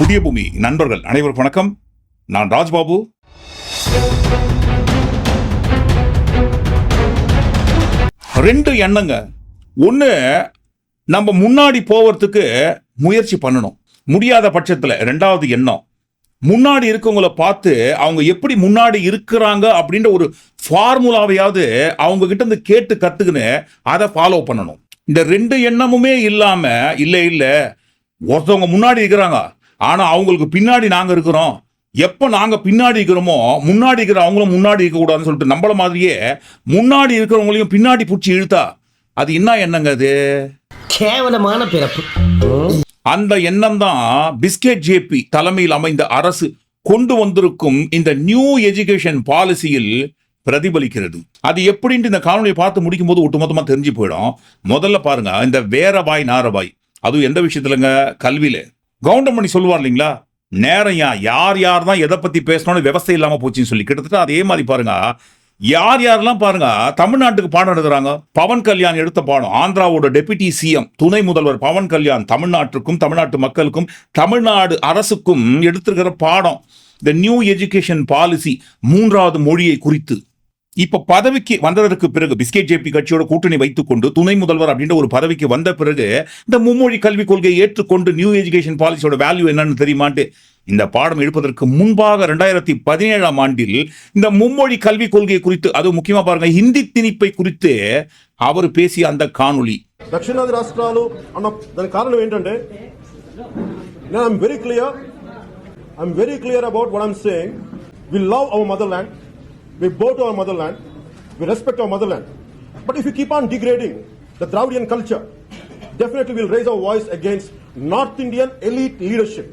புதிய பூமி நண்பர்கள் அனைவருக்கும் வணக்கம். நான் ராஜ்பாபு. ரெண்டு எண்ணங்க. ஒன்று நம்ம முன்னாடி போவதுக்கு முயற்சி பண்ணணும். முடியாத பட்சத்தில் ரெண்டாவது எண்ணம். முன்னாடி இருக்கவங்களை பார்த்து அவங்க எப்படி முன்னாடி இருக்கிறாங்க அப்படின்ற ஒரு ஃபார்முலாவையாவது அவங்க கிட்ட இருந்து கேட்டு கற்றுக்குன்னு அதை ஃபாலோ பண்ணணும். இந்த ரெண்டு எண்ணமுமே இல்லாமல் இல்லை இல்லை ஒருத்தவங்க முன்னாடி இருக்கிறாங்க. ஆனா அவங்களுக்கு பின்னாடி நாங்க இருக்கிறோம். எப்ப நாங்க பின்னாடி இருக்கிறோமோ முன்னாடி இருக்கிற அவங்களும் முன்னாடி இருக்க கூடாதுன்னு சொல்லிட்டு நம்மள மாதிரியே முன்னாடி இருக்கிறவங்களையும் பின்னாடி பிடிச்சி இழுத்தா அது என்ன எண்ணங்க அது? கேவலமான பிறப்பு. அந்த எண்ணம் தான் பிஸ்கெட் ஜேபி தலைமையில் அமைந்த அரசு கொண்டு வந்திருக்கும் இந்த நியூ எஜுகேஷன் பாலிசியில் பிரதிபலிக்கிறது. அது எப்படின்ட்டு இந்த காணொலியை பார்த்து முடிக்கும் போது ஒட்டுமொத்தமா தெரிஞ்சு போயிடும். முதல்ல பாருங்க இந்த வேறபாய் நாரபாய் அதுவும் எந்த விஷயத்துலங்க? கல்வியில. கவுண்டமணி சொல்லுவார் இல்லைங்களா? நேரம் யா யார் யார் தான் எதை பற்றி பேசணும்னு விவசாயம் இல்லாமல் போச்சுன்னு சொல்லி. கிட்டத்தட்ட அதே மாதிரி பாருங்க. யார் யாரெல்லாம் பாருங்க தமிழ்நாட்டுக்கு பாடம் எடுக்கிறாங்க பவன் கல்யாண் எடுத்த பாடம் ஆந்திராவோட டெபுட்டி சிஎம் துணை முதல்வர் பவன் கல்யாண் தமிழ்நாட்டுக்கும் தமிழ்நாட்டு மக்களுக்கும் தமிழ்நாடு அரசுக்கும் எடுத்திருக்கிற பாடம். த நியூ எஜுகேஷன் பாலிசி மூன்றாவது மொழியை குறித்து. இப்ப பதவிக்கு வந்ததற்கு பிறகு பிஸ்கெட் ஜேபி கட்சியோட கூட்டணி வைத்துக்கொண்டு துணை முதல்வர் அப்படின்ற ஒரு பதவிக்கு வந்த பிறகு இந்த மும்மொழி கல்விக் கொள்கையை ஏற்றுக்கொண்டு நியூ எஜுகேஷன் பாலிசியோட வேல்யூ என்னன்னு தெரியுமான்ட்டு இந்த பாடம் எடுப்பதற்கு முன்பாக ரெண்டாயிரத்தி பதினேழாம் ஆண்டில் இந்த மும்மொழி கல்விக் கொள்கை குறித்து அது முக்கியமா பாருங்க ஹிந்தி திணிப்பை குறித்து அவர் பேசிய அந்த காணொளி దక్షిణాది రాష్ట్రాలు అన్న దానికి కారణం ఏంటంటే నేను I'm very clear I'm very clear about what I'm saying we love our mother land We bow to our motherland. We respect our motherland. But if you keep on degrading the Dravidian culture, definitely we'll raise our voice against North Indian elite leadership.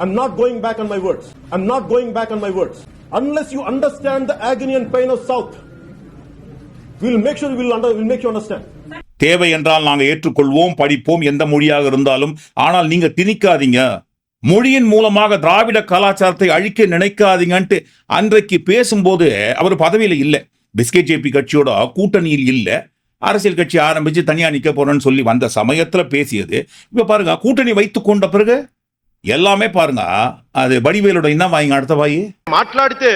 I'm not going back on my words. I'm not going back on my words. Unless you understand the agony and pain of South, we'll make sure we'll, under, we'll make you understand. தேவை என்றால் நாங்கள் ஏற்றுக்கொள்வோம் படிப்போம் எந்த மொழியாக இருந்தாலும் ஆனால் நீங்கள் திணிக்காதீங்க மொழியின் மூலமாக திராவிட கலாச்சாரத்தை அழிக்க நினைக்காதீங்கன்ட்டு அன்றைக்கு பேசும்போது அவர் பதவியில இல்ல பிஸ்கெட் ஜேபி கட்சியோட கூட்டணியில் இல்ல அரசியல் கட்சி ஆரம்பிச்சு தனியா நிக்க போறேன்னு சொல்லி வந்த சமயத்துல பேசியது இப்ப பாருங்க கூட்டணி வைத்து கொண்ட பிறகு எல்லாமே பாருங்க அது வடிவேலோட என்ன வாங்க அடுத்த வாயி మాట్లాడితే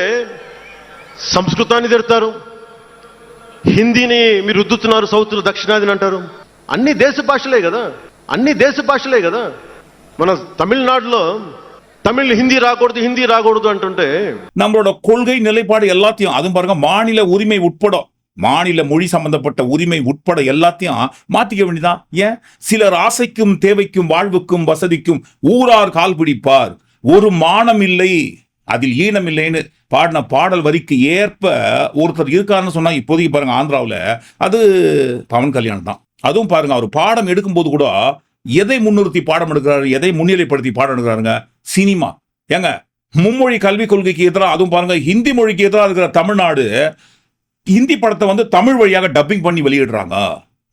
సంస్కృతాన్ని తిడతారు హిందీని మీరు రుద్దుతున్నారు సౌత్లో దక్షిణాదిని అంటారు అన్ని దేశ భాషలే కదా అన్ని దేశ భాషలే కదా మన తమిళనాడులో తమిళ్ హిందీ రాకూడదు హిందీ రాకూడదు అంటుంటే நம்மளோட கொள்கை நிலைப்பாடு எல்லாத்தையும் அதுவும் பாருங்க மாநில உரிமை உட்பட மாநில மொழி சம்பந்தப்பட்ட உரிமை உட்பட எல்லாத்தையும் மாத்திக்க வேண்டியதான் ஏன் சிலர் ஆசைக்கும் தேவைக்கும் வாழ்வுக்கும் வசதிக்கும் ஊரார் கால் பிடிப்பார் ஒரு மானம் இல்லை அதில் ஈனம் இல்லைன்னு பாடின பாடல் வரிக்கு ஏற்ப ஒருத்தர் இருக்காருன்னு சொன்னா இப்போதைக்கு பாருங்க ஆந்திராவுல அது பவன் கல்யாணம் தான் அதுவும் பாருங்க அவர் பாடம் எடுக்கும்போது கூட எதை முன்னிறுத்தி பாடம் எடுக்கிறாரு? எதை முன்னிலைப்படுத்தி பாடம் எடுக்கிறாருங்க? சினிமா. ஏங்க மும்மொழி கல்விக் கொள்கைக்கு எதிராக அதுவும் பாருங்க ஹிந்தி மொழிக்கு எதிராக இருக்கிற தமிழ்நாடு ஹிந்தி படத்தை வந்து தமிழ் வழியாக டப்பிங் பண்ணி வெளியிடுறாங்க.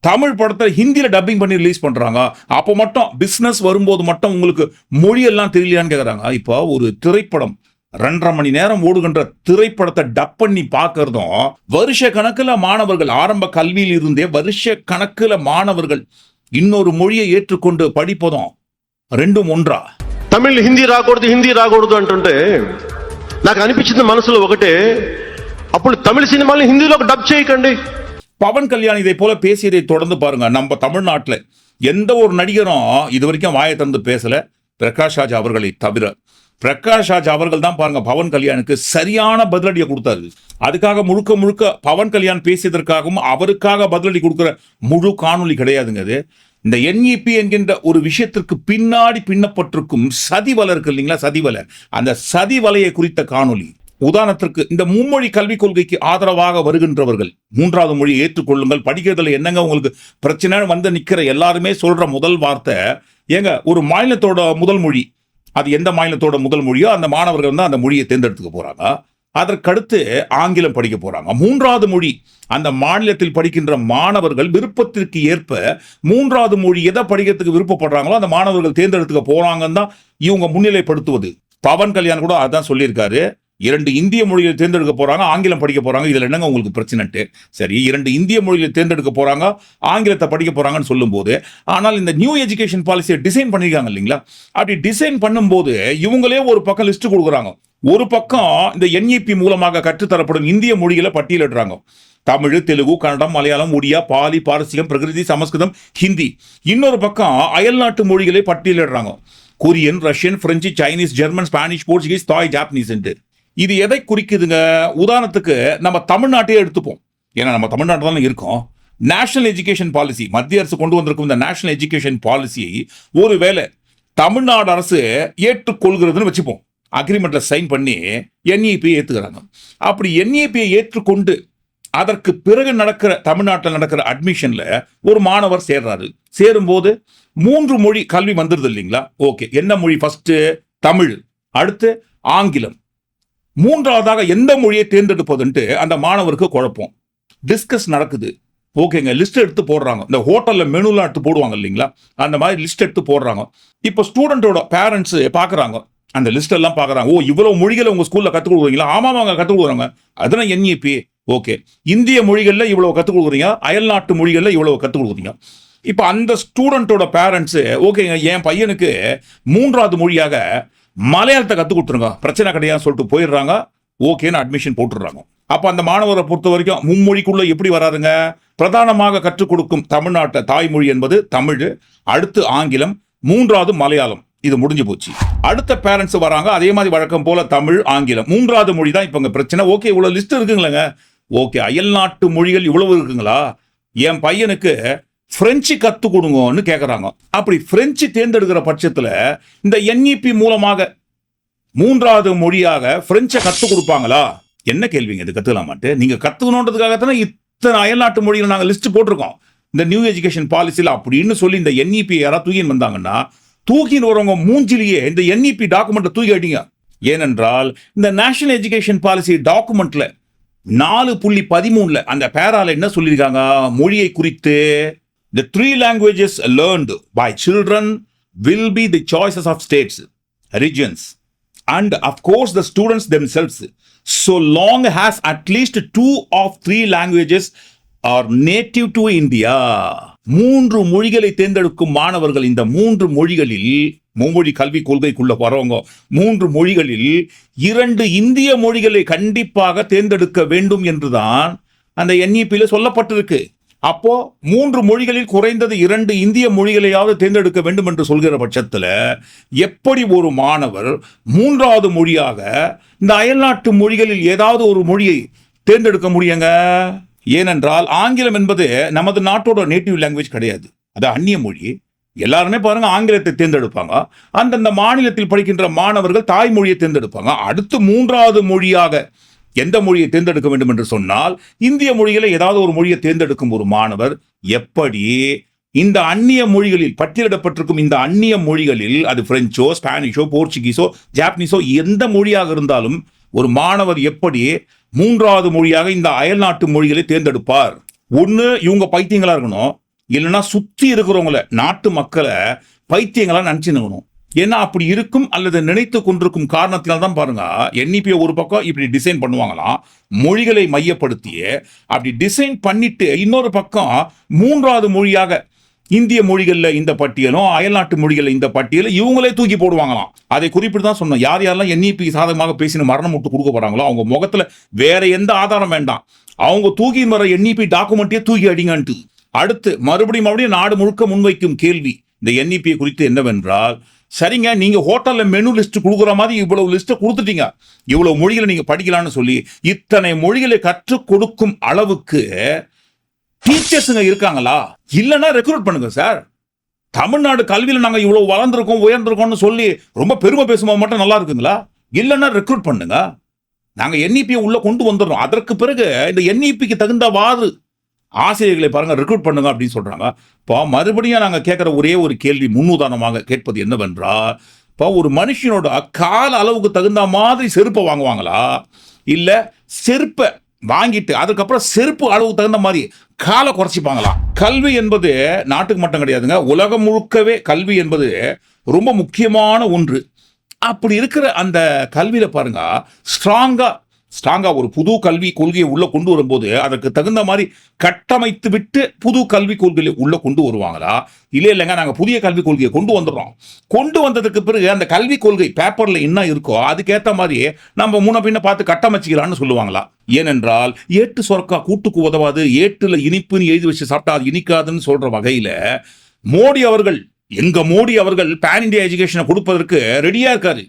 தமிழ் படத்தை ஹிந்தியில் டப்பிங் பண்ணி ரிலீஸ் பண்றாங்க. அப்போ மட்டும் பிஸ்னஸ் வரும்போது மட்டும் உங்களுக்கு மொழியெல்லாம் தெரியலையான்னு கேட்குறாங்க இப்போ ஒரு திரைப்படம் ரெண்டரை மணி நேரம் ஓடுகின்ற திரைப்படத்தை டப் பண்ணி பார்க்கறதும் வருஷ கணக்கில் மாணவர்கள் ஆரம்ப கல்வியில் இருந்தே வருஷ கணக்கில் மாணவர்கள் இன்னொரு மொழியை ஏற்றுக்கொண்டு படிப்பதும் ரெண்டும் ஒன்றா తమిళ్ హిందీ రాకూడదు హిందీ రాకూడదు అంటుంటే నాకు అనిపించింది మనసులో ఒకటే అప్పుడు తమిళ సినిమాల్ని హిందీలోకి డబ్ చేయకండి பவன் கல்யாண் இதை போல பேசியதை தொடர்ந்து பாருங்க நம்ம தமிழ்நாட்டுல எந்த ஒரு நடிகரும் இது வரைக்கும் வாயை திறந்து பேசல பிரகாஷ் ராஜ் அவர்களை தவிர பிரகாஷ் ராஜ் அவர்கள் தான் பாருங்க பவன் கல்யாணுக்கு சரியான பதிலடியை கொடுத்தாரு. அதுக்காக முழுக்க முழுக்க பவன் கல்யாண் பேசியதற்காகவும் அவருக்காக பதிலடி கொடுக்குற முழு காணொளி கிடையாதுங்க அது. இந்த என்இபி என்கின்ற ஒரு விஷயத்திற்கு பின்னாடி பின்னப்பட்டிருக்கும் சதிவலை இருக்கு இல்லைங்களா? சதிவலை அந்த சதிவலையை குறித்த காணொளி. உதாரணத்திற்கு இந்த மும்மொழி கல்விக் கொள்கைக்கு ஆதரவாக வருகின்றவர்கள் மூன்றாவது மொழியை ஏற்றுக்கொள்ளுங்கள் படிக்கிறதுல என்னங்க உங்களுக்கு பிரச்சனை வந்து நிற்கிற எல்லாருமே சொல்ற முதல் வார்த்தை ஏங்க ஒரு மாநிலத்தோட முதல் மொழி அது எந்த மாநிலத்தோட முதல் மொழியோ அந்த மாணவர்கள் தான் அந்த மொழியை தேர்ந்தெடுத்துக்க போகிறாங்க அதற்கடுத்து ஆங்கிலம் படிக்க போகிறாங்க மூன்றாவது மொழி அந்த மாநிலத்தில் படிக்கின்ற மாணவர்கள் விருப்பத்திற்கு ஏற்ப மூன்றாவது மொழி எதை படிக்கிறதுக்கு விருப்பப்படுறாங்களோ அந்த மாணவர்கள் தேர்ந்தெடுத்துக்க போகிறாங்கன்னு தான் இவங்க முன்னிலைப்படுத்துவது. பவன் கல்யாண் கூட அதான் சொல்லியிருக்காரு. இரண்டு இந்திய மொழியில் தேர்ந்தெடுக்க போறாங்க ஆங்கிலம் படிக்க போறாங்க. இதில் என்னங்க உங்களுக்கு பிரச்சனைட்டு சரி இரண்டு இந்திய மொழியில் தேர்ந்தெடுக்க போறாங்க ஆங்கிலத்தை படிக்க போறாங்கன்னு சொல்லும்போது ஆனால் இந்த நியூ எஜுகேஷன் பாலிசியை டிசைன் பண்ணியிருக்காங்க இல்லைங்களா? அப்படி டிசைன் பண்ணும்போது இவங்களே ஒரு பக்கம் லிஸ்ட் கொடுக்குறாங்க. ஒரு பக்கம் இந்த என்இபி மூலமாக கற்றுத்தரப்படும் இந்திய மொழிகளை பட்டியலிடுறாங்க. தமிழ் தெலுங்கு கன்னடம் மலையாளம் ஒடியா பாலி பாரசீகம் பிரகிருதி சமஸ்கிருதம் ஹிந்தி. இன்னொரு பக்கம் அயல்நாட்டு மொழிகளை பட்டியலிடுறாங்க. Korean Russian French Chinese German Spanish Portuguese Thai Japanese இது எதை குறிக்குதுங்க? உதாரணத்துக்கு நம்ம தமிழ்நாட்டையே எடுத்துப்போம். ஏன்னா நம்ம தமிழ்நாட்டில் தானே இருக்கோம். நேஷனல் எஜுகேஷன் பாலிசி மத்திய அரசு கொண்டு வந்திருக்கும் இந்த நேஷனல் எஜுகேஷன் பாலிசியை ஒருவேளை தமிழ்நாடு அரசு ஏற்றுக்கொள்கிறதுன்னு வச்சுப்போம். அக்ரிமெண்ட்டில் சைன் பண்ணி என்இபியை ஏற்றுக்கிறாங்க அப்படி என்இபியை ஏற்றுக்கொண்டு அதற்கு பிறகு நடக்கிற தமிழ்நாட்டில் நடக்கிற அட்மிஷனில் ஒரு மாணவர் சேர்றாரு. சேரும்போது மூன்று மொழி கல்வி வந்துடுது இல்லைங்களா? ஓகே என்ன மொழி ஃபஸ்ட்டு தமிழ். அடுத்து ஆங்கிலம். மூன்றாவதாக எந்த மொழியை தேர்ந்தெடுப்பதுன்ட்டு அந்த மாணவருக்கு குழப்பம். டிஸ்கஸ் நடக்குது. ஓகேங்க லிஸ்ட் எடுத்து போடுறாங்க. இந்த ஹோட்டலில் மெனுலாம் எடுத்து போடுவாங்க இல்லைங்களா? அந்த மாதிரி லிஸ்ட் எடுத்து போடுறாங்க. இப்போ ஸ்டூடெண்டோட பேரண்ட்ஸ் பார்க்குறாங்க. அந்த லிஸ்ட் எல்லாம் பார்க்குறாங்க. ஓ இவ்வளோ மொழிகளை உங்கள் ஸ்கூலில் கற்றுக் கொடுக்குறீங்களா? ஆமாம் அவங்க கற்றுக் கொடுக்குறாங்க. அதுதான் என்இபி ஓகே இந்திய மொழிகளில் இவ்வளோ கற்றுக் கொடுக்குறீங்க. அயல்நாட்டு மொழிகளில் இவ்வளோ கற்றுக் கொடுக்குறீங்க. இப்போ அந்த ஸ்டூடெண்ட்டோட பேரண்ட்ஸு ஓகேங்க என் பையனுக்கு மூன்றாவது மொழியாக மலையாளத்தை கற்றுக் கொடுத்துருங்க. பிரச்சனை கிடையாதுன்னு சொல்லிட்டு போயிடுறாங்க. ஓகேன்னு அட்மிஷன் போட்டுடுறாங்க. அப்போ அந்த மாணவரை பொறுத்த வரைக்கும் மும்மொழிக்குள்ளே எப்படி வராதுங்க? பிரதானமாக கற்றுக் கொடுக்கும் தமிழ்நாட்டை தாய்மொழி என்பது தமிழ் அடுத்து ஆங்கிலம் மூன்றாவது மலையாளம். இது முடிஞ்சு போச்சு. அடுத்த பேரண்ட்ஸ் வராங்க. அதே மாதிரி வழக்கம் போல தமிழ் ஆங்கிலம். மூன்றாவது மொழி தான் இப்போ பிரச்சனை. ஓகே இவ்வளோ லிஸ்ட் இருக்குங்களேங்க. ஓகே அயல்நாட்டு மொழிகள் இவ்வளவு இருக்குங்களா? என் பையனுக்கு பிரெஞ்சு கத்து கொடுங்கன்னு கேட்குறாங்க அப்படி பிரெஞ்சு தேர்ந்தெடுக்கிற பட்சத்தில் இந்த என்இபி மூலமாக மூன்றாவது மொழியாக பிரெஞ்சை கற்றுக் கொடுப்பாங்களா என்ன கேள்விங்க? இது கத்துக்கலாமாட்டு நீங்க கத்துக்கணுன்றதுக்காக இத்தனை அயல்நாட்டு மொழிகளை நாங்கள் லிஸ்ட் போட்டிருக்கோம். இந்த நியூ எஜுகேஷன் பாலிசியில் அப்படின்னு சொல்லி இந்த என்இபி யாராவது தூக்கின்னு வந்தாங்கன்னா தூக்கின்னு வரவங்க மூஞ்சிலேயே இந்த என்இபி டாக்குமெண்ட்டை தூக்கி அடிங்க. ஏனென்றால் இந்த நேஷனல் எஜுகேஷன் பாலிசி டாக்குமெண்ட்டில் நாலு புள்ளி பதிமூணில் அந்த பேரால என்ன சொல்லியிருக்காங்க? மொழியை குறித்து the three languages learned by children will be the choices of states regions and of course the students themselves so long as at least two of three languages are native to india மூன்று மொழிகளை தேர்ந்தெடுக்கும் மாணவர்கள் இந்த மூன்று மொழிகளில் மும்மொழி கல்விக் கொள்கைக்குள்ள வரவங்க மூன்று மொழிகளில் இரண்டு இந்திய மொழிகளை கண்டிப்பாக தேர்ந்தெடுக்க வேண்டும் என்றுதான் அந்த என்இபியில சொல்லப்பட்டிருக்கு அப்போ மூன்று மொழிகளில் குறைந்தது இரண்டு இந்திய மொழிகளையாவது தேர்ந்தெடுக்க வேண்டும் என்று சொல்கிற பட்சத்தில் எப்படி ஒரு மாணவர் மூன்றாவது மொழியாக இந்த அயல்நாட்டு மொழிகளில் ஏதாவது ஒரு மொழியை தேர்ந்தெடுக்க முடியுங்க? ஏனென்றால் ஆங்கிலம் என்பது நமது நாட்டோட நேட்டிவ் லாங்குவேஜ் கிடையாது. அது அந்நிய மொழி. எல்லாருமே பாருங்க ஆங்கிலத்தை தேர்ந்தெடுப்பாங்க. அந்தந்த மாநிலத்தில் படிக்கின்ற மாணவர்கள் தாய்மொழியை தேர்ந்தெடுப்பாங்க. அடுத்து மூன்றாவது மொழியாக எந்த மொழியை தேர்ந்தெடுக்க வேண்டும் என்று சொன்னால் இந்திய மொழிகளை ஏதாவது ஒரு மொழியை தேர்ந்தெடுக்கும் ஒரு மாணவர் எப்படி இந்த அந்நிய மொழிகளில் பட்டியலிடப்பட்டிருக்கும் இந்த அந்நிய மொழிகளில் அது பிரெஞ்சோ ஸ்பானிஷோ போர்ச்சுகீஸோ ஜாப்பனீஸோ எந்த மொழியாக இருந்தாலும் ஒரு மாணவர் எப்படி மூன்றாவது மொழியாக இந்த அயல்நாட்டு மொழிகளை தேர்ந்தெடுப்பார்? ஒன்று இவங்க பைத்தியங்களா இருக்கணும். இல்லைன்னா சுற்றி இருக்கிறவங்கள நாட்டு மக்களை பைத்தியங்களா நினைச்சுக்கணும் ஏன்னா அப்படி இருக்கும் அல்லது நினைத்து கொண்டிருக்கும் காரணத்தினால் தான் பாருங்க என்இபியை ஒரு பக்கம் இப்படி டிசைன் பண்ணுவாங்களாம் மொழிகளை மையப்படுத்தி அப்படி டிசைன் பண்ணிட்டு இன்னொரு பக்கம் மூன்றாவது மொழியாக இந்திய மொழிகளில் இந்த பட்டியலும் அயல்நாட்டு மொழிகளில் இந்த பட்டியலும் இவங்களே தூக்கி போடுவாங்களாம். அதை குறிப்பிட்டு தான் சொன்னோம் யார் யாரெல்லாம் என்இபி சாதகமாக பேசின மரணம் விட்டு கொடுக்க போறாங்களோ அவங்க முகத்தில் வேற எந்த ஆதாரம் வேண்டாம். அவங்க தூக்கி வர என்இபி டாக்குமெண்ட்டே தூக்கி அடிங்கன்ட்டு. அடுத்து மறுபடியும் மறுபடியும் நாடு முழுக்க முன்வைக்கும் கேள்வி. இந்த என்இபி குறித்து என்னவென்றால் சரிங்க நீங்கள் ஹோட்டலில் மெனு லிஸ்ட் கொடுக்குற மாதிரி இவ்வளவு லிஸ்ட்டை கொடுத்துட்டீங்க. இவ்வளோ மொழிகளை நீங்கள் படிக்கலாம்னு சொல்லி இத்தனை மொழிகளை கற்றுக் கொடுக்கும் அளவுக்கு டீச்சர்ஸுங்க இருக்காங்களா? இல்லைன்னா ரெக்ரூட் பண்ணுங்க சார் தமிழ்நாடு கல்வியில் நாங்கள் இவ்வளோ வளர்ந்துருக்கோம் உயர்ந்திருக்கோம்னு சொல்லி ரொம்ப பெருமை பேசும்போது மட்டும் நல்லா இருக்குங்களா? இல்லைன்னா ரெக்ரூட் பண்ணுங்க. நாங்கள் என்இபியை உள்ளே கொண்டு வந்துடுறோம். அதற்கு பிறகு இந்த என்இபிக்கு தகுந்தவாறு ஆசிரியர்களை பாருங்க ரெக்ரூட் பண்ணுங்க அப்படின்னு சொல்றாங்க. இப்போ மறுபடியும் நாங்கள் கேட்குற ஒரே ஒரு கேள்வி முன்னுதாரணமாக கேட்பது என்னவென்றால் இப்போ ஒரு மனுஷனோட கால அளவுக்கு தகுந்த மாதிரி செருப்பை வாங்குவாங்களா? இல்லை செருப்பை வாங்கிட்டு அதுக்கப்புறம் செருப்பு அளவுக்கு தகுந்த மாதிரி காலை குறைச்சிப்பாங்களா? கல்வி என்பது நாட்டுக்கு மட்டும் கிடையாதுங்க உலகம் முழுக்கவே கல்வி என்பது ரொம்ப முக்கியமான ஒன்று. அப்படி இருக்கிற அந்த கல்வியில் பாருங்க ஸ்ட்ராங்காக ஸ்ட்ராங்காக ஒரு புது கல்வி கொள்கையை உள்ளே கொண்டு வரும்போது அதற்கு தகுந்த மாதிரி கட்டமைத்து விட்டு புது கல்வி கொள்கையை உள்ளே கொண்டு வருவாங்களா? இல்லை இல்லைங்க நாங்கள் புதிய கல்விக் கொள்கையை கொண்டு வந்துடுறோம். கொண்டு வந்ததுக்கு பிறகு அந்த கல்விக் கொள்கை பேப்பரில் என்ன இருக்கோ அதுக்கேற்ற மாதிரி நம்ம முன்ன பின்ன பார்த்து கட்டமைச்சிக்கலான்னு சொல்லுவாங்களா? ஏனென்றால் ஏட்டு சொரக்கா கூட்டுக்கு உதவாது ஏட்டில் இனிப்புன்னு எழுதி வச்சு சாப்பிட்டா அது இனிக்காதுன்னு சொல்கிற வகையில் மோடி அவர்கள் எங்க மோடி அவர்கள் பேன் இண்டியா எஜுகேஷனை கொடுப்பதற்கு ரெடியா இருக்காரு.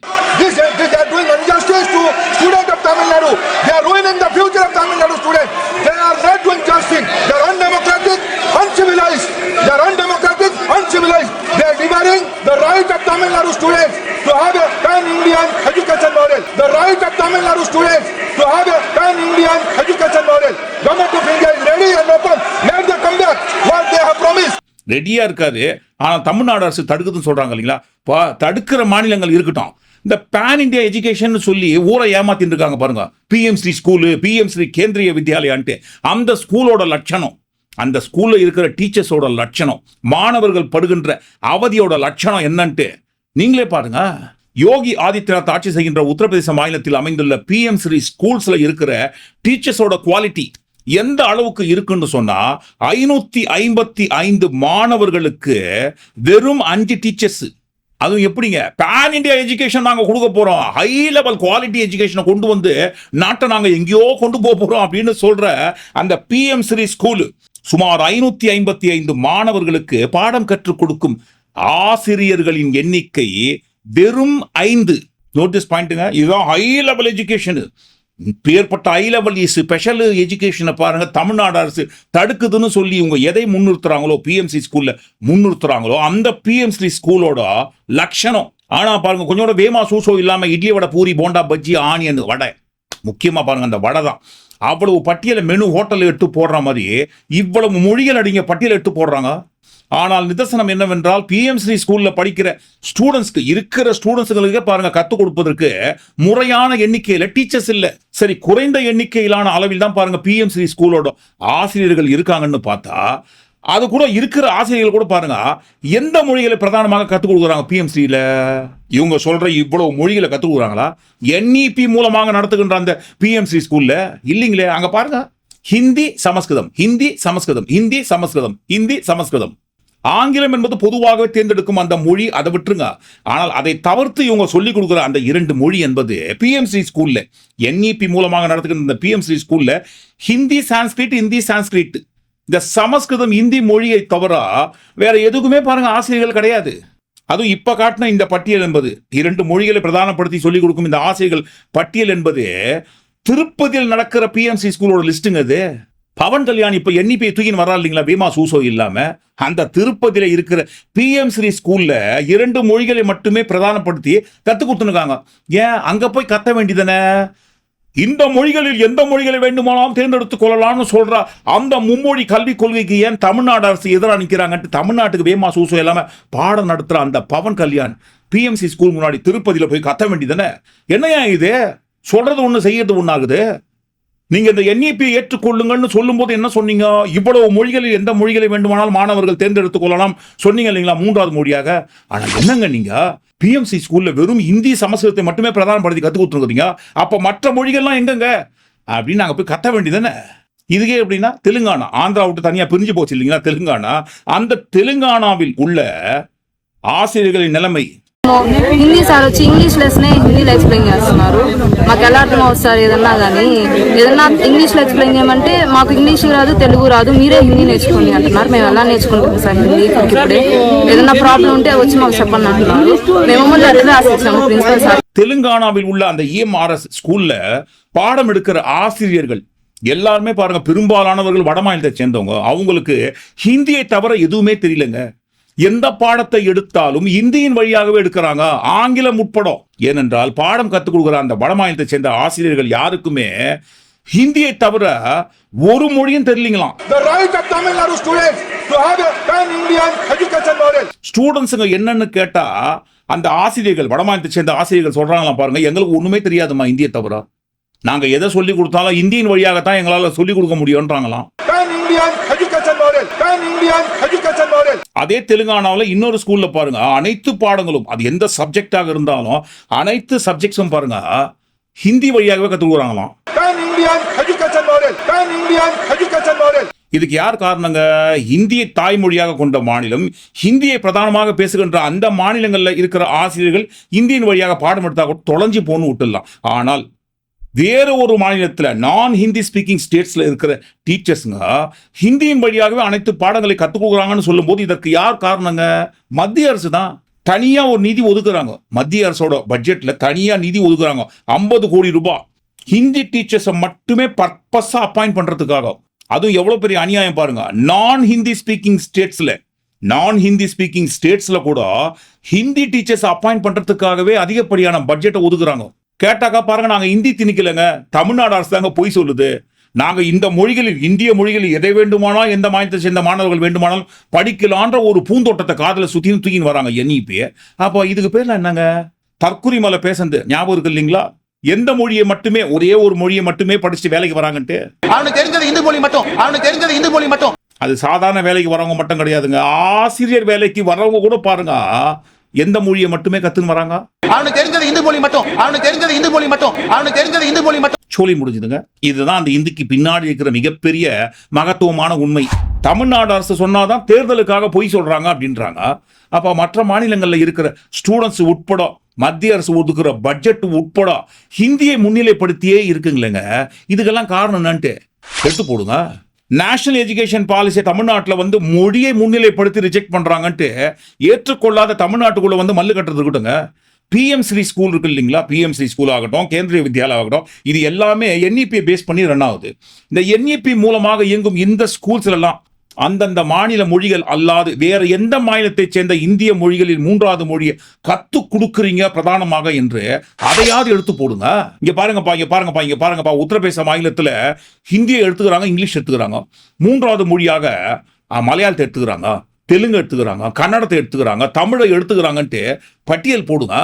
This, students of Tamil Nadu. They are ruining the future of Tamil Nadu students. They are not doing justice. They are undemocratic, uncivilized. They are undemocratic, uncivilized. They are devouring the right of Tamil Nadu students to have a pan-Indian education model. The right of Tamil Nadu students to have a pan-Indian education model. Government of India is ready and open. Let them come back. What they have promised. ரெடியாக இருக்காது ஆனால் தமிழ்நாடு அரசு தடுக்குதுன்னு சொல்கிறாங்க இல்லைங்களா இப்போ தடுக்கிற மாநிலங்கள் இருக்கட்டும் இந்த பேன் இந்தியா எஜுகேஷன் சொல்லி ஊரை ஏமாத்திட்டு இருக்காங்க பாருங்க PM Shri school PM Shri Kendriya வித்யாலயான்ட்டு அந்த ஸ்கூலோட லட்சணம் அந்த ஸ்கூல்ல இருக்கிற டீச்சர்ஸோட லட்சணம் மாணவர்கள் படுகின்ற அவதியோட லட்சணம் என்னன்ட்டு நீங்களே பாருங்க. யோகி ஆதித்யநாத் ஆட்சி செய்கின்ற உத்தரப்பிரதேச மாநிலத்தில் அமைந்துள்ள பிஎம் ஸ்ரீ ஸ்கூல்ஸ்ல இருக்கிற டீச்சர்ஸோட குவாலிட்டி எந்த அளவுக்கு இருக்குன்னு சொன்னா ஐநூத்தி ஐம்பத்தி ஐந்து மாணவர்களுக்கு வெறும் அஞ்சு டீச்சர்ஸ் அதுவும் எப்படிங்க? பேன் இண்டியா எஜுகேஷன் நாங்கள் கொடுக்க போகிறோம் ஹை லெவல் குவாலிட்டி எஜுகேஷனை கொண்டு வந்து நாட்டை நாங்கள் எங்கேயோ கொண்டு போக போகிறோம் அப்படின்னு சொல்கிற அந்த பிஎம் ஸ்ரீ ஸ்கூலு சுமார் ஐநூற்றி ஐம்பத்தி ஐந்து மாணவர்களுக்கு பாடம் கற்றுக் கொடுக்கும் ஆசிரியர்களின் எண்ணிக்கை வெறும் ஐந்து. நோட்டீஸ் பாயிண்ட்டுங்க இதுதான் ஹை லெவல் எஜுகேஷனு பேர்பட்ட ஐ லெவல் ஸ்பெஷல் எஜுகேஷனை பாருங்கள் தமிழ்நாடு அரசு தடுக்குதுன்னு சொல்லி இவங்க எதை முன்னிறுத்துறாங்களோ பிஎம்சி ஸ்கூலில் முன்னிறுத்துறாங்களோ அந்த பிஎம்சி ஸ்கூலோட லட்சணம். ஆனால் பாருங்கள் கொஞ்சோட வேமா சூசோ இல்லாமல் இட்லி வடை பூரி போண்டா பஜ்ஜி ஆனியன் வடை. முக்கியமாக பாருங்கள் அந்த வடை தான். அவ்வளவு பட்டியலை மெனு ஹோட்டலில் எடுத்து போடுற மாதிரி இவ்வளவு மொழிகள் அடிங்க பட்டியலை எடுத்து போடுறாங்க. ஆனால் நிதர்சனம் என்னவென்றால் பிஎம்சி ஸ்கூலில் படிக்கிற ஸ்டூடெண்ட்ஸ்க்கு இருக்கிற ஸ்டூடெண்ட்ஸ்களுக்கு பாருங்க கற்றுக் கொடுப்பதற்கு முறையான எண்ணிக்கையில் டீச்சர்ஸ் இல்லை. சரி குறைந்த எண்ணிக்கையிலான அளவில் தான் பாருங்க பிஎம்சி ஸ்கூலோட ஆசிரியர்கள் இருக்காங்கன்னு பார்த்தா அது கூட இருக்கிற ஆசிரியர்கள் கூட பாருங்க எந்த மொழிகளை பிரதானமாக கற்றுக் கொடுக்குறாங்க பிஎம்சியில் இவங்க சொல்ற இவ்வளவு மொழிகளை கற்றுக் கொடுக்குறாங்களா? என்இபி மூலமாக நடத்துகின்ற அந்த பிஎம்சி ஸ்கூல்ல இல்லைங்களே அங்க பாருங்க. ஹிந்தி சமஸ்கிருதம் ஹிந்தி சமஸ்கிருதம் ஹிந்தி சமஸ்கிருதம் ஹிந்தி சமஸ்கிருதம். ஆங்கிலம் என்பது பொதுவாகவே தேர்ந்தெடுக்கும் அந்த மொழி அதை விட்டுருங்க. ஆனால் அதை தவிர்த்து இவங்க சொல்லிக் கொடுக்குற அந்த இரண்டு மொழி என்பது பிஎம்சி ஸ்கூலில் என்இபி மூலமாக நடத்துகிற இந்த பிஎம்சி ஸ்கூலில் ஹிந்தி சான்ஸ்கிரிட் ஹிந்தி சான்ஸ்கிரிட். இந்த சமஸ்கிருதம் இந்தி மொழியை தவிர வேற எதுக்குமே பாருங்க ஆசிரியர்கள் கிடையாது. அதுவும் இப்போ காட்டின இந்த பட்டியல் என்பது இரண்டு மொழிகளை பிரதானப்படுத்தி சொல்லிக் கொடுக்கும் இந்த ஆசிரியர்கள் பட்டியல் என்பது திருப்பதியில் நடக்கிற பிஎம்சி ஸ்கூலோட லிஸ்ட்டுங்க அது. பவன் கல்யாண் எண்ணி எண்ணிப்பை தூக்கின்னு வரா இல்லைங்களா? பீமா சூசோ இல்லாமல் அந்த திருப்பதியில் இருக்கிற பிஎம் ஸ்ரீ ஸ்கூலில் இரண்டு மொழிகளை மட்டுமே பிரதானப்படுத்தி கற்றுக் கொடுத்துருக்காங்க ஏன்? அங்கே போய் கத்த வேண்டியதானே இந்த மொழிகளில் எந்த மொழிகளை வேண்டுமானாலும் தேர்ந்தெடுத்துக் கொள்ளலாம்னு சொல்கிறா அந்த மும்மொழி கல்விக் கொள்கைக்கு ஏன் தமிழ்நாடு அரசு எதிராக நிற்கிறாங்கன்ட்டு தமிழ்நாட்டுக்கு வேமா சூசோ இல்லாமல் பாடம் நடத்துகிற அந்த பவன் கல்யாண் பிஎம்சி ஸ்கூல் முன்னாடி திருப்பதியில் போய் கத்த வேண்டியதானே என்னையா இது? சொல்றது ஒன்று செய்யறது ஒன்றாகுது நீங்க இந்த என்ஏபி ஏற்றுக்கொள்ளுங்கள்னு சொல்லும்போது என்ன சொன்னீங்க? இவ்வளவு மொழிகளில் எந்த மொழிகளை வேண்டுமானால் மாணவர்கள் தேர்ந்தெடுத்துக் கொள்ளலாம். சொன்னீங்க இல்லைங்களா மூன்றாவது மொழியாக? ஆனா என்னங்க நீங்க? பிஎம்சி ஸ்கூல்ல வெறும் இந்தி சமஸ்கிருதத்தை மட்டுமே பிரதானப்படுத்தி கற்றுக் கொடுத்துருக்கீங்க அப்ப மற்ற மொழிகள்லாம் எங்கங்க? அப்படின்னு நாங்கள் போய் கத்த வேண்டியதானே இதுக்கே எப்படின்னா தெலுங்கானா. ஆந்திரா விட்டு தனியாக பிரிஞ்சு போச்சு இல்லைங்களா தெலுங்கானா. அந்த தெலுங்கானாவில் உள்ள ஆசிரியர்களின் நிலைமை హిందీ సార్ వచ్చి ఇంగ్లీష్ లెస్నే హిందీలో ఎక్స్ప్లెయిన్ చేస్తున్నారు మాకు ఎలా అర్థం అవుతుంది సార్ ఏదన్నా కానీ ఏదన్నా ఇంగ్లీష్లో ఎక్స్ప్లెయిన్ చేయమంటే మాకు ఇంగ్లీష్ రాదు తెలుగు రాదు మీరే హిందీ నేర్చుకోండి అంటున్నారు మేము ఎలా నేర్చుకుంటాం సార్ హిందీ ఇప్పుడే ఏదన్నా ప్రాబ్లం ఉంటే వచ్చి మాకు చెప్పండి అంటున్నారు మేము లెటర్ రాసి ఇచ్చాము ప్రిన్సిపల్ సార్ தெலுங்கானாவில் உள்ள அந்த இஎம்ஆர்எஸ் ஸ்கூல்ல பாடம் எடுக்கிற ஆசிரியர்கள் எல்லாருமே பாருங்க பெரும்பாலானவர்கள் வட மாநிலத்தை சேர்ந்தவங்க அவங்களுக்கு ஹிந்தியை தவிர எதுவுமே தெரியலங்க எந்த பாடத்தை எடுத்தாலும் இந்தியின் வழியாகவே எடுக்கிறாங்க. ஆங்கிலம் உட்படும். ஏனென்றால் பாடம் கற்றுக் கொடுக்குற அந்த வட மாநிலத்தை சேர்ந்த ஆசிரியர்கள் யாருக்குமே ஹிந்தியை தவிர ஒரு மொழியும் தெரியலங்களாம். ஸ்டூடெண்ட்ஸுங்க என்னன்னு கேட்டா அந்த ஆசிரியர்கள் வடமாநிலத்தை சேர்ந்த ஆசிரியர்கள் சொல்றாங்களாம் பாருங்க. எங்களுக்கு ஒண்ணுமே தெரியாதுமா இந்தியை தவிர. நாங்க எதை சொல்லி கொடுத்தாலும் இந்தியின் வழியாகத்தான் எங்களால சொல்லி கொடுக்க முடியும்ன்றாங்களாம். அதே தெலுங்கானாவில் இன்னொரு ஸ்கூல்ல பாருங்க. அனைத்து பாடங்களும் அது எந்த சப்ஜெக்டாக இருந்தாலும் அனைத்து சப்ஜெக்ட்ஸும் பாருங்க. ஹிந்தி வழியாகவே கற்றுக் கொடுக்குறாங்களாம். இதுக்கு யார் காரணங்க? ஹிந்தியை தாய்மொழியாக கொண்ட மாநிலம் ஹிந்தியை பிரதானமாக பேசுகின்ற அந்த மாநிலங்களில் இருக்கிற ஆசிரியர்கள் இந்தியின் வழியாக பாடம் எடுத்தா கூட தொலைஞ்சு போன்னு விட்டுடலாம். ஆனால் வேறு ஒரு மாநிலத்தில் நான் ஹிந்தி ஸ்பீக்கிங் ஸ்டேட்ஸில் இருக்கிற டீச்சர்ஸுங்க ஹிந்தியின் வழியாகவே அனைத்து பாடங்களை கற்றுக் கொடுக்குறாங்கன்னு சொல்லும்போது இதற்கு யார் காரணங்க? மத்திய அரசு தான். தனியாக ஒரு நிதி ஒதுக்குறாங்க. மத்திய அரசோட பட்ஜெட்டில் தனியாக நிதி ஒதுக்குறாங்க. ஐம்பது கோடி ரூபாய் ஹிந்தி டீச்சர்ஸை மட்டுமே பர்பஸாக அப்பாயிண்ட் பண்ணுறதுக்காக அதுவும் எவ்வளோ பெரிய அநியாயம் பாருங்க. நான் ஹிந்தி ஸ்பீக்கிங் ஸ்டேட்ஸில் நான் ஹிந்தி ஸ்பீக்கிங் ஸ்டேட்ஸில் கூட ஹிந்தி டீச்சர்ஸ் அப்பாயிண்ட் பண்ணுறதுக்காகவே அதிகப்படியான பட்ஜெட்டை ஒதுக்குறாங்க. கேட்டாக்கா பாருங்க நாங்க ஹிந்தி திணிக்கலைங்க. தமிழ்நாடு அரசு தாங்க பொய் சொல்லுது. நாங்க இந்த மொழிகளில் இந்திய மொழிகளில் எதை வேண்டுமானா எந்த மாநிலத்தை சேர்ந்த மாணவர்கள் வேண்டுமானால் படிக்கலான்ற ஒரு பூந்தோட்டத்தை காதல சுத்தின்னு தூக்கின்னு வராங்க என்இபியை அப்போ இதுக்கு பேர்ல என்னங்க? தற்குறி மலை பேசுறது ஞாபகம் இருக்கு இல்லைங்களா? எந்த மொழியை மட்டுமே ஒரே ஒரு மொழியை மட்டுமே படிச்சுட்டு வேலைக்கு வராங்கன்ட்டு? அவனுக்கு தெரிஞ்சது இந்து மொழி மட்டும். அவனுக்கு தெரிஞ்சது இந்து மொழி மட்டும். அது சாதாரண வேலைக்கு வரவங்க மட்டும் கிடையாதுங்க. ஆசிரியர் வேலைக்கு வர்றவங்க கூட பாருங்க. எந்த மொழியை மட்டுமே கத்துன்னு வராங்க? அவனுக்கு தெரிஞ்சது இந்து மொழி மட்டும். அவனுக்கு தெரிஞ்சது இந்து மொழி மட்டும். அவனுக்கு தெரிஞ்சது இந்து மொழி மட்டும். சொல்லி முடிஞ்சுதுங்க. இதுதான் அந்த இந்துக்கு பின்னாடி இருக்கிற மிகப்பெரிய மகத்துவமான உண்மை. தமிழ்நாடு அரசு சொன்னாதான் தேர்தலுக்காக பொய் சொல்றாங்க அப்படின்றாங்க. அப்ப மற்ற மாநிலங்கள்ல இருக்கிற ஸ்டூடெண்ட்ஸ் உட்பட மத்திய அரசு ஒதுக்குற பட்ஜெட் உட்பட ஹிந்தியை முன்னிலைப்படுத்தியே இருக்குங்களேங்க. இதுக்கெல்லாம் காரணம் என்னன்ட்டு எடுத்து போடுங்க. நேஷனல் எஜுகேஷன் பாலிசி தமிழ்நாட்டில் வந்து மொழியை முன்னிலைப்படுத்தி ரிஜெக்ட் பண்றாங்கன்ட்டு ஏற்றுக்கொள்ளாத தமிழ்நாட்டுக்குள்ள வந்து மல்லு கட்டுறது இருக்கட்டுங்க பிஎம் ஸ்ரீ ஸ்கூல் இருக்கு இல்லைங்களா? பிஎம் ஸ்ரீ ஸ்கூல் ஆகட்டும் கேந்திரிய வித்யாலயா ஆகட்டும் இது எல்லாமே என்இபியை பேஸ் பண்ணி ரன் ஆகுது. இந்த என்இபி மூலமாக இயங்கும் இந்த ஸ்கூல்ஸ்ல எல்லாம் அந்தந்த மாநில மொழிகள் அல்லாது வேற எந்த மாநிலத்தைச் சேர்ந்த இந்திய மொழிகளில் மூன்றாவது மொழியை கத்து கொடுக்குறீங்க பிரதானமாக என்று அதையாவது எடுத்து போடுங்க. இங்க பாருங்கப்பா இங்க பாருங்கப்பா இங்க பாருங்கப்பா. உத்தரப்பிரதேச மாநிலத்துல ஹிந்தியை எடுத்துக்கிறாங்க இங்கிலீஷ் எடுத்துக்கிறாங்க. மூன்றாவது மொழியாக மலையாளத்தை எடுத்துக்கிறாங்க. தெலுங்கு எடுத்துக்கிறாங்க கன்னடத்தை எடுத்துக்கிறாங்க தமிழை எடுத்துக்கிறாங்கன்ட்டு பட்டியல் போடுங்க.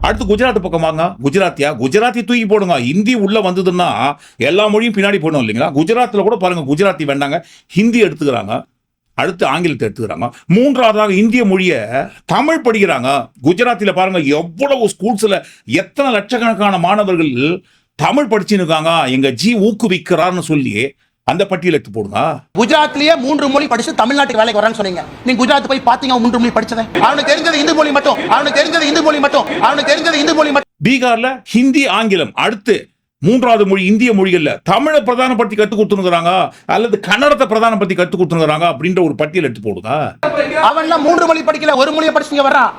அடுத்து குஜராத் பக்கம் வாங்க. குஜராத்தியா? குஜராத்தி தூக்கி போடுங்க. ஹிந்தி உள்ள வந்ததுன்னா எல்லா மொழியும் பின்னாடி போடணும் இல்லைங்களா? குஜராத்தில் கூட பாருங்க குஜராத்தி வேண்டாங்க. ஹிந்தி எடுத்துக்கிறாங்க. அடுத்து ஆங்கிலத்தை எடுத்துக்கிறாங்க. மூன்றாவதாக இந்திய மொழியை தமிழ் படிக்கிறாங்க. குஜராத்தில் பாருங்க எவ்வளவு ஸ்கூல்ஸில் எத்தனை லட்சக்கணக்கான மாணவர்கள் தமிழ் படிச்சுன்னு இருக்காங்க. எங்க ஜி ஊக்குவிக்கிறார்னு சொல்லி அந்த பட்டியல் எடுத்து போடுங்க குஜராத்லயே மூன்று மொழி படிச்சு தமிழ்நாட்டுக்கு வேலைக்கு வரான்னு சொன்னீங்க. நீங்க குஜராத் போய் பாத்தீங்க மூன்று மொழி படிச்சதை? அவனுக்கு தெரிஞ்சது இந்து மொழி மட்டும். அவனுக்கு தெரிஞ்சது இந்து மொழி மட்டும். அவனுக்கு தெரிஞ்சது இந்து மொழி மட்டும். பீகார்ல ஹிந்தி ஆங்கிலம் அடுத்து மூன்றாவது மொழி இந்திய மொழிகள்ல தமிழை பிரதானப்படுத்தி கற்றுக் கொடுத்துருக்காங்க அல்லது கன்னடத்தை பிரதானப்படுத்தி கற்றுக் கொடுத்துருக்காங்க அப்படின்ற ஒரு பட்டியல் எடுத்து போடுங்க அவன்லாம் மூன்று மொழி படிக்கல ஒரு மொழியை படிச்சுங்க வர்றான்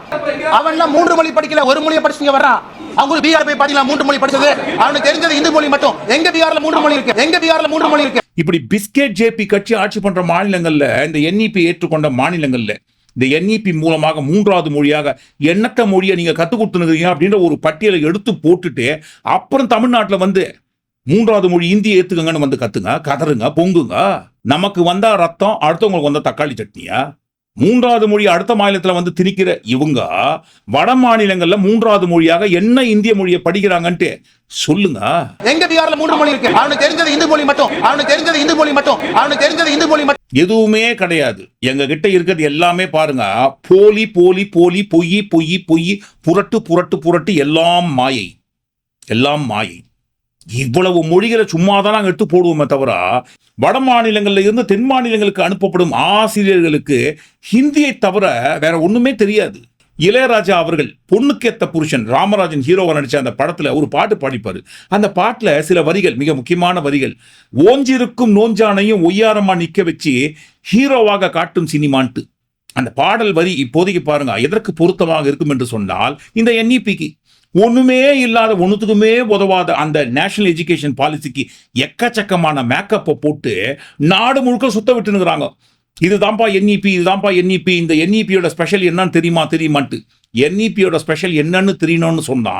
அவன்லாம் மூன்று மொழி படிக்கல ஒரு மொழியை படிச்சுங்க வர்றான் அவங்க பீகார் போய் பாத்தீங்களா மூன்று மொழி படிச்சது? அவனுக்கு தெரிஞ்சது இந்து மொழி மட்டும். எங்க பீகார்ல மூன்று மொழி இருக்கு? எங்க பீகார்ல மூன்று மொழி இருக்கு? இப்படி பிஸ்கெட் ஜேபி கட்சி ஆட்சி பண்ற மாநிலங்கள்ல இந்த என்இபி ஏற்றுக்கொண்ட மாநிலங்கள்ல இந்த என்இபி மூலமாக மூன்றாவது மொழியாக எண்ணற்ற மொழியை நீங்க கற்றுக் கொடுத்துருக்கீங்க அப்படின்ற ஒரு பட்டியலை எடுத்து போட்டுட்டு அப்புறம் தமிழ்நாட்டில் வந்து மூன்றாவது மொழி இந்தி ஏத்துக்கங்கன்னு வந்து கத்துங்க கதருங்க பொங்குங்க. நமக்கு வந்தா ரத்தம் அடுத்தவங்களுக்கு வந்தா தக்காளி சட்னியா? மூன்றாவது மொழி அடுத்த மாநிலத்துல வந்து திணிக்கிற இவங்க வட மாநிலங்கள்ல மூன்றாவது மொழியாக என்ன இந்திய மொழியை படிக்கிறாங்கன்ட்டு சொல்லுங்க. எங்க பீகார்ல மூன்று மொழி இருக்கு? அவனுக்கு தெரிஞ்சது இந்து மொழி மட்டும். அவனுக்கு தெரிஞ்சது இந்து மொழி மட்டும். அவனுக்கு தெரிஞ்சது இந்து மொழி மட்டும். எதுவுமே கிடையாது. எங்க கிட்ட இருக்கிறது எல்லாமே பாருங்க. போலி போலி போலி பொய் பொய் பொய் புரட்டு புரட்டு புரட்டு எல்லாம் மாயை. எல்லாம் மாயை. இவ்வளவு மொழிகளை சும்மா தான் நாங்கள் எடுத்து போடுவோமே தவிர வட மாநிலங்களில் இருந்து தென் மாநிலங்களுக்கு அனுப்பப்படும் ஆசிரியர்களுக்கு ஹிந்தியை தவிர வேற ஒண்ணுமே தெரியாது. இளையராஜா அவர்கள் பொண்ணுக்கேத்த புருஷன் ராமராஜன் ஹீரோவை நடிச்ச அந்த படத்துல ஒரு பாட்டு பாடிப்பாரு. அந்த பாட்டுல சில வரிகள் மிக முக்கியமான வரிகள். ஓஞ்சிருக்கும் நோஞ்சானையும் ஒய்யாரமா நிக்க வச்சு ஹீரோவாக காட்டும் சினிமான்ட்டு. அந்த பாடல் வரி இப்போதைக்கு பாருங்க எதற்கு பொருத்தமாக இருக்கும் என்று சொன்னால் இந்த என்இபிக்கு ஒண்ணுமே இல்லாத ஒண்ணுத்துக்குமே உதவாத அந்த நேஷனல் எஜுகேஷன் பாலிசிக்கு எக்கச்சக்கமான மேக்கப்பை போட்டு நாடு முழுக்க சுத்த விட்டுனுக்குறாங்க இதுதான்ப்பா என்இபி இதுதான்ப்பா என்இபி இந்த என்இபியோட ஸ்பெஷல் என்னன்னு தெரியுமா தெரியுமான்ட்டு. என்இபியோட ஸ்பெஷல் என்னன்னு தெரியணும்னு சொன்னா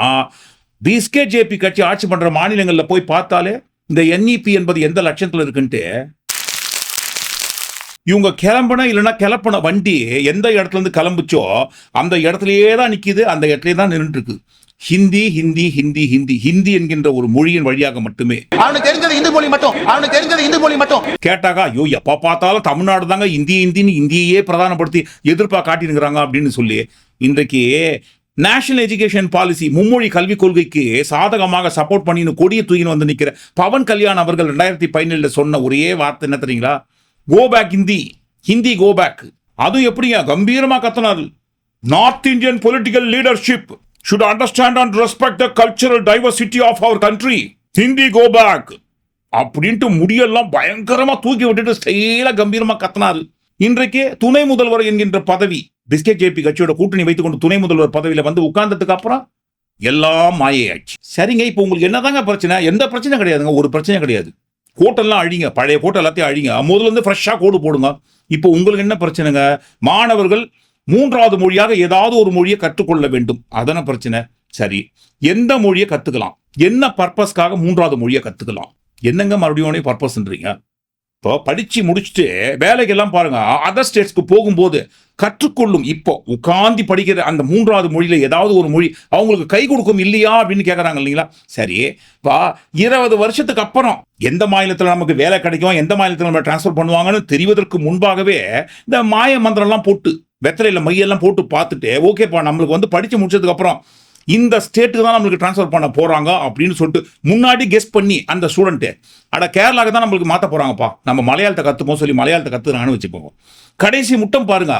பிஸ்கே ஜேபி கட்சி ஆட்சி பண்ற மாநிலங்களில் போய் பார்த்தாலே இந்த என்இபி என்பது எந்த லட்சத்தில் இருக்குன்ட்டு. இவங்க கிளம்பின இல்லைன்னா கிளப்பின வண்டி எந்த இடத்துல இருந்து கிளம்புச்சோ அந்த இடத்துலயே தான் நிற்கிது அந்த இடத்துலயே தான் நின்றுட்டு இருக்கு ஹிந்தி ஹிந்தி ஹிந்தி ஹிந்தி ஹிந்தி என்கின்ற ஒரு மொழியின் வழியாக மட்டுமே. அவனுக்கு தெரிஞ்சது இந்து மொழி மட்டும். அவனுக்கு தெரிஞ்சது இந்து மொழி மட்டும். கேட்டாக்கா ஐயோ எப்போ பார்த்தாலும் தமிழ்நாடு தாங்க இந்தி இந்தின்னு இந்தியே பிரதானப்படுத்தி எதிர்ப்பா காட்டினுங்கிறாங்க அப்படின்னு சொல்லி இன்றைக்கு நேஷனல் எஜுகேஷன் பாலிசி மும்மொழி கல்விக் கொள்கைக்கு சாதகமாக சப்போர்ட் பண்ணின்னு கொடிய தூக்கின்னு வந்து நிற்கிற பவன் கல்யாண் அவர்கள் ரெண்டாயிரத்தி பதினேழுல சொன்ன ஒரே வார்த்தை என்ன தெரியுங்களா? Go back Hindi. Hindi go back அதுவும் எப்படிங்க? கம்பீரமா கத்துனாரு north Indian political leadership should understand and respect the cultural diversity of our country. Hindi go back அப்படின்ட்டு முடியெல்லாம் பயங்கரமா தூக்கி விட்டுட்டு ஸ்டைலா கம்பீரமா கத்தினாரு. இன்றைக்கு துணை முதல்வர் என்கின்ற பதவி பிஸ்கே ஜேபி கட்சியோட கூட்டணி வைத்துக்கொண்டு துணை முதல்வர் பதவியில வந்து உட்கார்ந்ததுக்கு அப்புறம் எல்லாம் மாயையாச்சு. சரிங்க இப்போ உங்களுக்கு என்னதாங்க பிரச்சனை? எந்த பிரச்சனையும் கிடையாதுங்க ஒரு பிரச்சனையும் கிடையாது. கோட்டெல்லாம் அழிங்க பழைய கோட்டை எல்லாத்தையும் அழிங்க. முதல்ல இருந்து ஃப்ரெஷ்ஷாக கோடு போடுங்க. இப்போ உங்களுக்கு என்ன பிரச்சனைங்க? மாணவர்கள் மூன்றாவது மொழியாக ஏதாவது ஒரு மொழியை கற்றுக்கொள்ள வேண்டும். அதன பிரச்சனை சரி. எந்த மொழியை கற்றுக்கலாம் என்ன பர்பஸ்க்காக மூன்றாவது மொழியை கற்றுக்கலாம் என்னங்க மறுபடியும் பர்பஸ்ன்றீங்க? இப்போ படிச்சு முடிச்சுட்டு வேலைக்கெல்லாம் பாருங்க. அதர் ஸ்டேட்ஸ்க்கு போகும்போது கற்றுக்கொள்ளும். இப்போ உட்காந்து படிக்கிற அந்த மூன்றாவது மொழியில் ஏதாவது ஒரு மொழி அவங்களுக்கு கை கொடுக்கும் இல்லையா அப்படின்னு கேட்குறாங்க இல்லைங்களா? சரி. இப்போ இருபது வருஷத்துக்கு அப்புறம் எந்த மாநிலத்தில் நமக்கு வேலை கிடைக்கும்? எந்த மாநிலத்தில் நம்ம டிரான்ஸ்ஃபர் பண்ணுவாங்கன்னு தெரிவதற்கு முன்பாகவே இந்த மாய மந்திரம்லாம் போட்டு வெத்தலையில் மையெல்லாம் போட்டு பார்த்துட்டு ஓகேப்பா நம்மளுக்கு வந்து படித்து முடிச்சதுக்கப்புறம் இந்த ஸ்டேட்டுக்கு தான் நம்மளுக்கு ட்ரான்ஸ்ஃபர் பண்ண போகிறாங்க அப்படின்னு சொல்லிட்டு முன்னாடி கெஸ் பண்ணி அந்த ஸ்டூடெண்ட்டு அட கேரளாக்கு தான் நம்மளுக்கு மாற்ற போகிறாங்கப்பா நம்ம மலையாளத்தை கற்றுப்போம் சொல்லி மலையாளத்தை கற்றுறான்னு வச்சுப்போம் கடைசி முட்டம் பாருங்க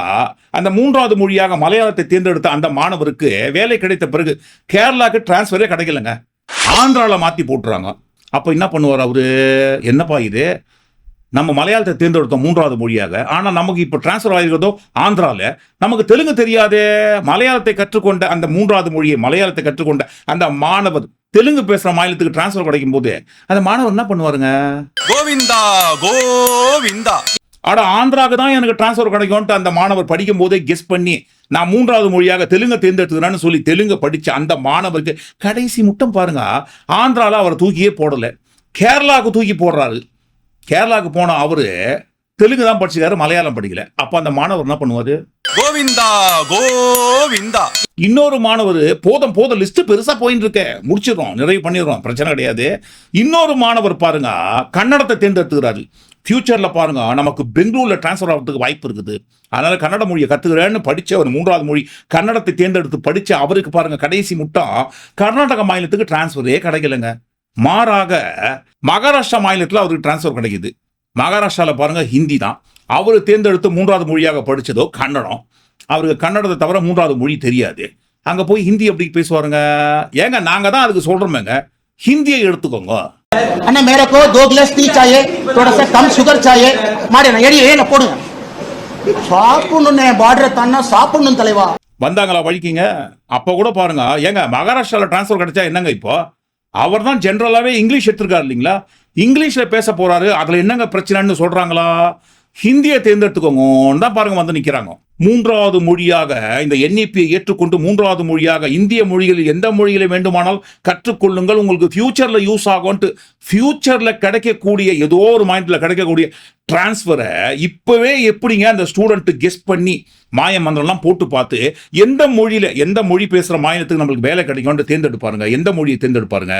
அந்த மூன்றாவது மொழியாக மலையாளத்தை தேர்ந்தெடுத்த அந்த மாணவருக்கு வேலை கிடைத்த பிறகு கேரளாவுக்கு டிரான்ஸ்ஃபரே கிடைக்கலங்க. ஆந்திராவில் மாற்றி போட்டுறாங்க. அப்போ என்ன பண்ணுவார் அவர்? என்னப்பா இது? நம்ம மலையாளத்தை தேர்ந்தெடுத்தோம் மூன்றாவது மொழியாக. ஆனால் நமக்கு இப்போ டிரான்ஸ்ஃபர் ஆகிருக்கிறதோ ஆந்திராவில் நமக்கு தெலுங்கு தெரியாதே மலையாளத்தை கற்றுக்கொண்ட அந்த மூன்றாவது மொழியை மலையாளத்தை கற்றுக்கொண்ட அந்த மாணவர் தெலுங்கு பேசுகிற மாநிலத்துக்கு டிரான்ஸ்ஃபர் கிடைக்கும் போது அந்த மாணவர் என்ன பண்ணுவாருங்க? கோவிந்தா கோவிந்தா. ஆட ஆந்திராவுக்கு தான் எனக்கு டிரான்ஸ்ஃபர் கிடைக்கும்ட்டு அந்த மாணவர் படிக்கும் போதே கெஸ் பண்ணி நான் மூன்றாவது மொழியாக தெலுங்கை தேர்ந்தெடுத்துக்கிறேன்னு சொல்லி தெலுங்கு படிச்ச அந்த மாணவருக்கு கடைசி முட்டம் பாருங்க ஆந்திரால அவரை தூக்கியே போடல. கேரளாவுக்கு தூக்கி போடுறாரு. கேரளாவுக்கு போன அவரு தெலுங்கு தான் படிச்சிருக்காரு மலையாளம் படிக்கல. அப்ப அந்த மாணவர் என்ன பண்ணுவாரு? கோவிந்தா கோவிந்தா. இன்னொரு மாணவர் போதும் போதும் லிஸ்ட் பெருசா போயிட்டு இருக்க. முடிச்சிடுறோம் நிறைவு பண்ணிடுறோம் பிரச்சனை கிடையாது. இன்னொரு மாணவர் பாருங்க கன்னடத்தை தேர்ந்தெடுத்துக்கிறாரு. ஃபியூச்சர்ல பாருங்க நமக்கு பெங்களூர்ல டிரான்ஸ்ஃபர் ஆகிறதுக்கு வாய்ப்பு இருக்குது. அதனால கன்னட மொழியை கத்துக்கிறேன்னு படிச்ச ஒரு மூன்றாவது மொழி கன்னடத்தை தேர்ந்தெடுத்து படிச்ச அவருக்கு பாருங்க கடைசி முட்டம் கர்நாடக மாநிலத்துக்கு டிரான்ஸ்ஃபரே கிடைக்கலங்க. மாறாக மகாராஷ்டிரா மாநிலத்தில் அவருக்கு டிரான்ஸ்ஃபர் கிடைக்குது. மகாராஷ்டிராவில் பாருங்கள் ஹிந்தி தான். அவர் தேர்ந்தெடுத்து மூன்றாவது மொழியாக படித்ததோ கன்னடம். அவருக்கு கன்னடத்தை தவிர மூன்றாவது மொழி தெரியாது. அங்கே போய் ஹிந்தி அப்படி பேசுவாருங்க ஏங்க நாங்கள் தான் அதுக்கு சொல்கிறோமேங்க ஹிந்தியை எடுத்துக்கோங்க. அண்ணா மேரக்கோ தோ கிளாஸ் டீ சாயே தோட கம் சுகர் சாயே. மாடேண்ணா எடி ஏன போடுங்க. சாப்பிடணும்னே பார்டரை தானா சாப்பிடணும் தலைவா. வந்தாங்களா வழிக்கிங்க? அப்போ கூட பாருங்க. ஏங்க மகாராஷ்டிரால டிரான்ஸ்ஃபர் கிடைச்சா என்னங்க இப்போ? அவர் தான் ஜென்ரலாகவே இங்கிலீஷ் எடுத்திருக்காரு இல்லைங்களா? இங்கிலீஷில் பேச போகிறாரு அதில் என்னங்க பிரச்சனைன்னு சொல்கிறாங்களா ஹிந்தியை தேர்ந்தெடுத்துக்கோங்கன்னு தான் பாருங்க வந்து நிற்கிறாங்க மூன்றாவது மொழியாக இந்த என்இபியை ஏற்றுக்கொண்டு மூன்றாவது மொழியாக இந்திய மொழிகளில் எந்த மொழியில வேண்டுமானால் கற்றுக்கொள்ளுங்கள் உங்களுக்கு ஃபியூச்சரில் யூஸ் ஆகும்ட்டு ஃபியூச்சரில் கிடைக்கக்கூடிய ஏதோ ஒரு மைண்டில் கிடைக்கக்கூடிய டிரான்ஸ்ஃபரை இப்போவே எப்படிங்க அந்த ஸ்டூடெண்ட்டு கெஸ் பண்ணி மாய மந்திரம்லாம் போட்டு பார்த்து எந்த மொழியில் எந்த மொழி பேசுகிற மாநிலத்துக்கு நம்மளுக்கு வேலை கிடைக்கும்னு தேர்ந்தெடுப்பாருங்க எந்த மொழியை தேர்ந்தெடுப்பாருங்க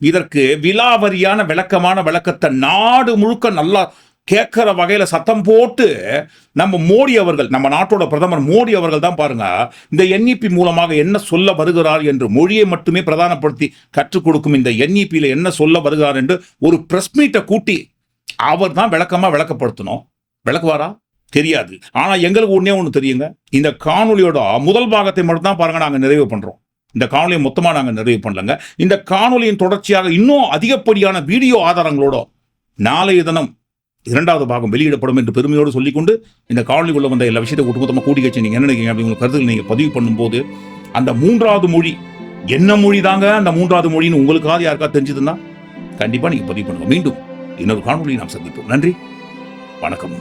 இதற்கு விலாவரியான விளக்கமான விளக்கத்தை நாடு முழுக்க நல்லா கேட்குற வகையில் சத்தம் போட்டு நம்ம மோடி அவர்கள் நம்ம நாட்டோட பிரதமர் மோடி அவர்கள் தான் பாருங்க இந்த என்இபி மூலமாக என்ன சொல்ல வருகிறார் என்று மொழியை மட்டுமே பிரதானப்படுத்தி கற்றுக் கொடுக்கும் இந்த என்இபியில் என்ன சொல்ல வருகிறார் என்று ஒரு பிரஸ் மீட்டை கூட்டி அவர் தான் விளக்கமாக விளக்கப்படுத்தணும். விளக்குவாரா? தெரியாது. ஆனால் எங்களுக்கு ஒன்றே ஒன்று தெரியுங்க. இந்த காணொலியோட முதல் பாகத்தை மட்டும் தான் பாருங்க நாங்க நிறைவு பண்ணுறோம் இந்த காணொலியை மொத்தமாக நாங்கள் நிறைவு பண்ணலங்க. இந்த காணொலியின் தொடர்ச்சியாக இன்னும் அதிகப்படியான வீடியோ ஆதாரங்களோட நாளைய தினம் இரண்டாவது பாகம் வெளியிடப்படும் என்று பெருமையோடு சொல்லிக்கொண்டு இந்த காணொலிக்குள்ள வந்த எல்லா விஷயத்தை ஒட்டுமொத்தமாக கூட்டி வச்சு நீங்கள் என்ன நினைக்கிறீங்க அப்படிங்கிற கருத்துக்கள் நீங்கள் பதிவு பண்ணும்போது அந்த மூன்றாவது மொழி என்ன மொழி தாங்க அந்த மூன்றாவது மொழின்னு உங்களுக்காவது யாருக்கா தெரிஞ்சதுன்னா கண்டிப்பாக நீங்கள் பதிவு பண்ணுங்க. மீண்டும் இன்னொரு காணொலியை நாம் சந்திப்போம். நன்றி. வணக்கம்.